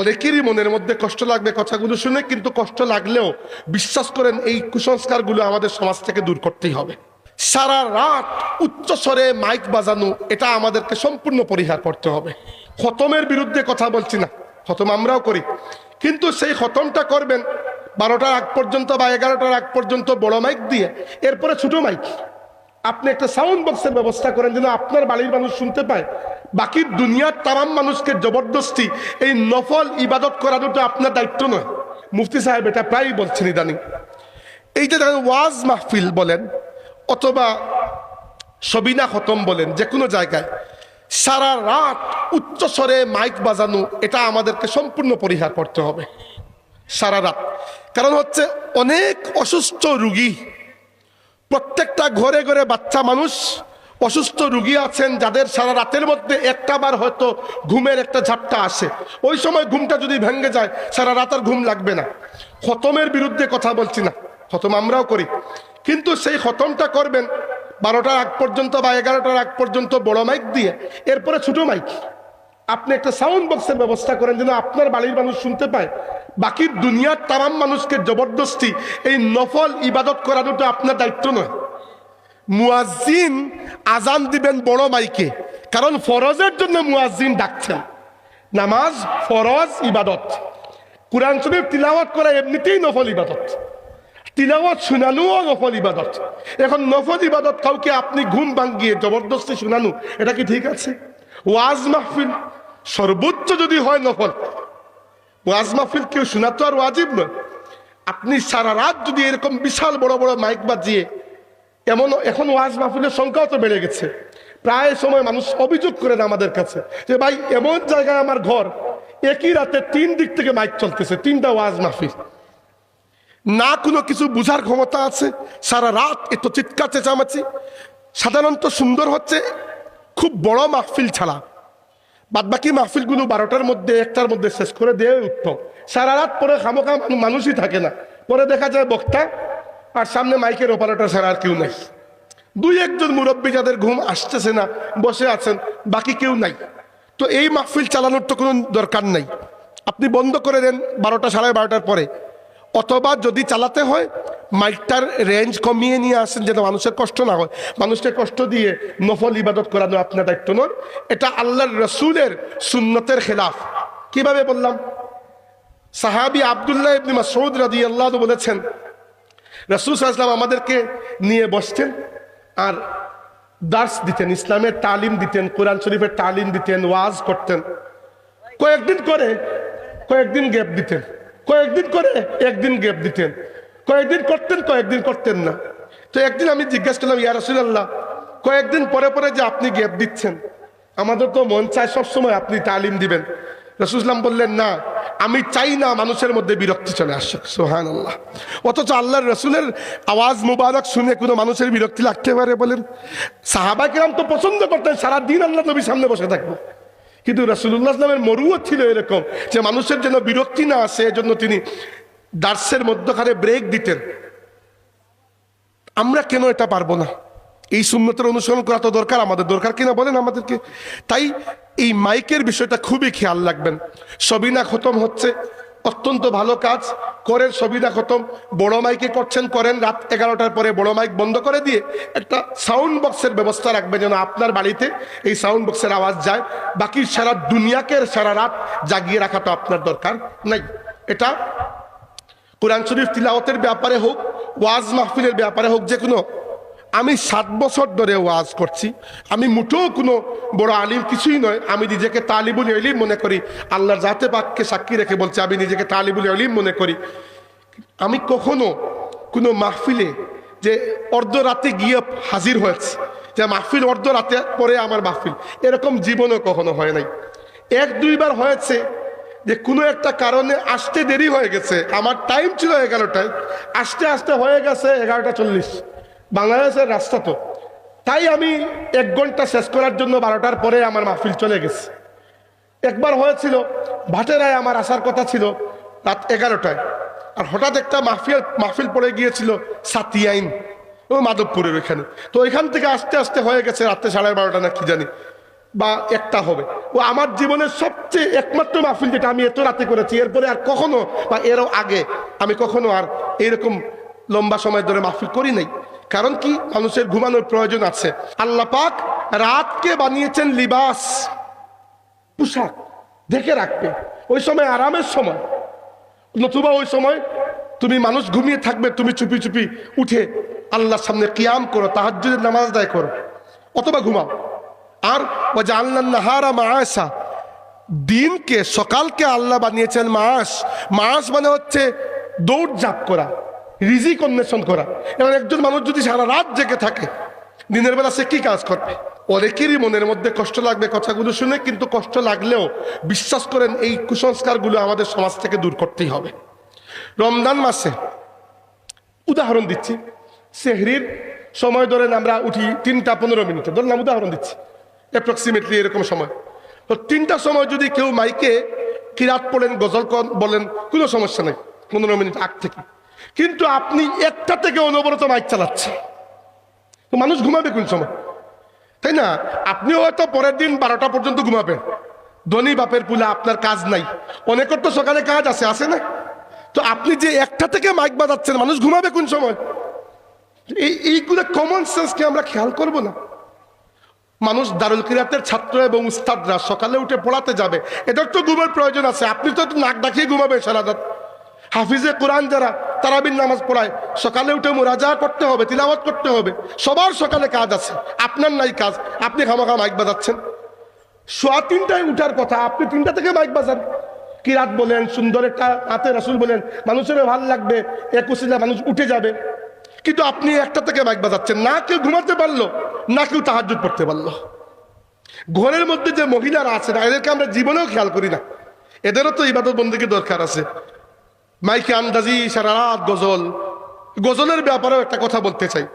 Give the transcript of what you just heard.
অনেকেরই মনের মধ্যে কষ্ট লাগবে কথাগুলো শুনে, কিন্তু কষ্ট লাগলেও বিশ্বাস করেন এই কুসংস্কারগুলো আমাদের সমাজ থেকে দূর করতেই হবে। সারা রাত উচ্চ স্বরে মাইক বাজানো, এটা আমাদেরকে সম্পূর্ণ পরিহার করতে হবে। খতমের বিরুদ্ধে কথা বলছি না, খতম আমরাও করি। কিন্তু সেই খতমটা করবেন, বারোটার আগ পর্যন্ত বা এগারোটার আগ পর্যন্ত বড় মাইক দিয়ে, এরপরে ছোট মাইক। আপনি একটা সাউন্ড বক্সের ব্যবস্থা করেন যেন আপনার বাড়ির মানুষ শুনতে পায়। বাকি দুনিয়ার তামাম মানুষকে জবরদস্তি এই নফল ইবাদত করানোটা আপনার দায়িত্ব নয়। মুফতি সাহেব এটা প্রায়ই বলছেন ইদানিং। এই যে ওয়াজ মাহফিল বলেন, অথবা সবিনা খতম বলেন যে কোনো জায়গায়, সারা রাত উচ্চ স্বরে মাইক বাজানো, এটা আমাদেরকে সম্পূর্ণ পরিহার করতে হবে। সারা রাত। কারণ হচ্ছে অনেক অসুস্থ রুগী প্রত্যেকটা ঘরে ঘরে বাচ্চা মানুষ, অসুস্থ রুগী আছেন যাদের সারা রাতের মধ্যে একটা বার হয়তো ঘুমের একটা ঝাপটা আসে। ওই সময় ঘুমটা যদি ভেঙে যায়, সারা রাত আর ঘুম লাগবে না। খতমের বিরুদ্ধে কথা বলছি না, খতম আমরাও করি। কিন্তু সেই খতমটা করবেন বারোটার আগ পর্যন্ত বা এগারোটার আগ পর্যন্ত বড় মাইক দিয়ে, এরপরে ছোট মাইক। আপনি একটা সাউন্ড বক্সের ব্যবস্থা করেন যেন আপনার বাড়ির মানুষ শুনতে পায়। বাকি দুনিয়ার তামাম মানুষকে জবরদস্তি এই নফল ইবাদত করানোটা আপনার দায়িত্ব নয়। মুয়াজ্জিন আজান দিবেন বড় মাইকে, কারণ ফরজের জন্য মুয়াজ্জিন ডাকছেন। নামাজ ফরজ ইবাদত। কোরআন শরীফ তিলাওয়াত করা এমনিতেই নফল ইবাদত। তিলাওয়াত শুনানোও নফল ইবাদত। এখন নফল ইবাদত কাউকে আপনি ঘুম ভাঙ্গিয়ে জবরদস্তি শুনানো, এটা কি ঠিক আছে? ওয়াজ মাহফিল সর্বোচ্চ যদি হয় নফল। ওয়াজ মাহফিল কেউ শোনা তো আর ওয়াজিব নয়। আপনি সারা রাত যদি এরকম বিশাল বড় বড় মাইক বাজিয়ে, এমন এখন ওয়াজ মাহফিলের সংখ্যাও তো বেড়ে গেছে। প্রায় সময় মানুষ অভিযোগ করেন আমাদের কাছে যে, ভাই, এমন জায়গায় আমার ঘর, একই রাতে তিন দিক থেকে মাইক চলতেছে, তিনটা ওয়াজ মাহফিল। না কোনো কিছু বুঝার ক্ষমতা আছে? সারা রাত এত চিৎকার চেঁচামেচি। সাধারণত সুন্দর হচ্ছে খুব বড় মাহফিল ছাড়া। বাদ বাকি মাহফিলগুলো বারোটার মধ্যে, একটার মধ্যে শেষ করে দিয়ে উত্তম সারা রাত পরে খামোখা মানুষই থাকে না। পরে দেখা যায় বক্তা আর সামনে মাইকের অপারেটর ছাড়া আর কেউ নাই। দুই একজন মুরব্বী যাদের ঘুম আসতেছে না, বসে আছেন, বাকি কেউ নাই। তো এই মাহফিল চালানোর তো কোনো দরকার নাই। আপনি বন্ধ করে দেন বারোটা সাড়ে বারোটার পরে। অথবা যদি চালাতে হয় মাইকটার রেঞ্জ কমিয়ে নিয়ে আসেন যেন মানুষের কষ্ট না হয়। মানুষকে কষ্ট দিয়ে নফল ইবাদত করানো আপনার দায়িত্ব নয়। এটা আল্লাহর রসুলের সুন্নতের খেলাফ। কীভাবে বললাম? সাহাবি আবদুল্লাহ ইবনি মাসউদ রাদিয়াল্লাহু বলেছেন, রসুল সাল্লাম আমাদেরকে নিয়ে বসতেন আর দার্স দিতেন, ইসলামের তালিম দিতেন, কোরআন শরীফের তালিম দিতেন, ওয়াজ করতেন। কয়েকদিন করে, কয়েকদিন গ্যাপ দিতেন। কয়েকদিন করে একদিন গ্যাপ দিতেন। কয়েকদিন করতেন কয়েকদিন করতেন না। তো একদিন আমি জিজ্ঞেস করলাম, ইয়া রসুল্লাহ কয়েকদিন পরে পরে যে আপনি গ্যাপ দিচ্ছেন, আমাদের তো মন চায় সবসময় আপনি তালিম দিবেন। রসুলাম বললেন, না, আমি চাই না মানুষের মধ্যে বিরক্তি চলে আসে সোহান আল্লাহ অথচ আল্লাহর রসুলের আওয়াজ মুবারক শুনে কোনো মানুষের বিরক্তি লাগতে পারে বলেন। সাহাবা কিরাম তো পছন্দ করতেন, সারাদিন আল্লাহ নবীর সামনে বসে থাকব। কিন্তু রসুল্লাহ ইসলামের মরুও ছিল এরকম যে মানুষের যেন বিরক্তি না আসে, এজন্য তিনি দার্সের মধ্যখানে ব্রেক দিতেন। আমরা কেন এটা পারব না? এই শূন্যতের অনুসরণ করা তো দরকার, আমাদের দরকার কিনা বলেন আমাদেরকে? তাই এই মাইকের বিষয়টা খুবই খেয়াল রাখবেন। সবিনা খতম হচ্ছে, অত্যন্ত ভালো কাজ করেন সবিনা খতম। বড় মাইকে করছেন, করেন রাত এগারোটার পরে বড় মাইক বন্ধ করে দিয়ে একটা সাউন্ড বক্সের ব্যবস্থা রাখবেন যেন আপনার বাড়িতে এই সাউন্ড বক্সের আওয়াজ যায়। বাকি সারা দুনিয়াকে সারা রাত জাগিয়ে রাখা তো আপনার দরকার নাই। এটা কোরআন শরীফ তিলাওয়াতের ব্যাপারে হোক, ওয়াজ মাহফিলের ব্যাপারে হোক, যে কোনো। আমি সাত বছর ধরে ওয়াজ করছি। আমি মুঠেও কোনো বড় আলিম কিছুই নয়। আমি নিজেকে তালিবুল এলিম মনে করি। আল্লাহর জাতে পাককে সাক্ষী রেখে বলছি, আমি নিজেকে তালিবুল এলিম মনে করি। আমি কখনো কোনো মাহফিলে যে অর্ধরাতে গিয়ে হাজির হয়েছে, যে মাহফিল অর্ধরাতে পরে আমার মাহফিল, এরকম জীবনও কখনো হয় নাই। এক দুইবার হয়েছে যে কোনো একটা কারণে আসতে দেরি হয়ে গেছে। আমার টাইম ছিল এগারোটায়। আসতে আসতে হয়ে গেছে এগারোটা চল্লিশ। বাংলাদেশের রাস্তা তো। তাই আমি এক ঘণ্টা শেষ করার জন্য বারোটার পরে আমার মাহফিল চলে গেছে। একবার হয়েছিল, ভাটেরায় আমার আসার কথা ছিল রাত এগারোটায়। আর হঠাৎ একটা মাহফিল মাহফিল পড়ে গিয়েছিল সাতিয়াইন ও মাধবপুরের ওইখানে। তো ওইখান থেকে আস্তে আস্তে হয়ে গেছে রাত্রে সাড়ে বারোটা না কি জানি, বা একটা হবে। ও আমার জীবনের সবচেয়ে একমাত্র মাহফিল যেটা আমি এত রাতে করেছি, এরপরে আর কখনো বা এরও আগে আমি কখনো আর এরকম লম্বা সময় ধরে মাহফিল করি নাই। কারণ কি? মানুষের ঘুমানোর প্রয়োজন আছে। আল্লাহ পাক রাতকে বানিয়েছেন লিবাস, পোশাক, দেখে রাখবে। ওই সময় আরামের সময়। নতুবা ওই সময় তুমি মানুষ ঘুমিয়ে থাকবে, তুমি চুপি চুপি উঠে আল্লাহর সামনে কিয়াম করো, তাহাজ্জুদের নামাজ দায় করো, অথবা ঘুমাও। আর ও যে আল্লাহ নাহারা মায়াসা দিনকে, সকালকে আল্লাহ বানিয়েছেন মাস মাস মানে হচ্ছে দৌড় জাপ করা, রিজিক অন্বেষণ করা। এবং একজন মানুষ যদি সারা রাত জেগে থাকে, দিনের বেলা সে কি কাজ করবে? অনেকেরই মনের মধ্যে কষ্ট লাগবে কথাগুলো শুনে, কিন্তু কষ্ট লাগলেও বিশ্বাস করেন এই কুসংস্কারগুলো আমাদের সমাজ থেকে দূর করতেই হবে। রমজান মাসে উদাহরণ দিচ্ছি। সেহরির সময় ধরেন আমরা উঠি তিনটা পনেরো মিনিটে। ধরলাম উদাহরণ দিচ্ছি। অ্যাপ্রক্সিমেটলি এরকম সময়। তো তিনটা সময় যদি কেউ মাইকে কিরাত পড়েন, গজল বলেন, কোনো সমস্যা নেই, পনেরো মিনিট আগ থেকে। কিন্তু আপনি একটা থেকে অনবরত মাইক চালাচ্ছে তো মানুষ ঘুমাবে কোন সময়? তাই না? আপনিও হয়তো পরের দিন বারোটা পর্যন্ত ঘুমাবেন। ধনী বাপের পুলা আপনার কাজ নাই। অনেকের তো সকালে কাজ আছে আছে না? তো আপনি যে একটা থেকে মাইক বাজাচ্ছেন, মানুষ ঘুমাবে কোন সময়? এই, এইগুলো কমন সেন্সকে আমরা খেয়াল করব না। মানুষ দারুল কিরাতের ছাত্র এবং উস্তাদরা সকালে উঠে পড়াতে যাবে। এটার তো ঘুমের প্রয়োজন আছে। আপনি তো নাক ডাকিয়ে ঘুমাবে সারা রাত হাফিজে কোরআন যারা তারাবিন নামাজ পড়ায়, সকালে উঠে মোরাজা করতে হবে, তিলাওয়াত করতে হবে। সবার সকালে কাজ আছে। আপনার নাই কাজ। আপনি খামাখা মাইক বাজাচ্ছেন। সোয়া তিনটায় উঠার কথা, আপনি তিনটা থেকে মাইক বাজান। কিরাত বলেন, সুন্দর একটা হাতে রাসুল বলেন মানুষের ভালো লাগবে একুশিলা মানুষ উঠে যাবে। কিন্তু আপনি একটা থেকে মাইক বাজাচ্ছেন। না, কেউ ঘুমাতে পারল। না কেউ তাহাজুদ পড়তে পারল। ঘরের মধ্যে যে মহিলারা আছে না, এদেরকে আমরা জীবনেও খেয়াল করি না। এদেরও তো ইবাদত বন্দীকে দরকার আছে। মাইকে আন্দাজি সারা রাত গজল। গজলের ব্যাপারেও একটা কথা বলতে চাই।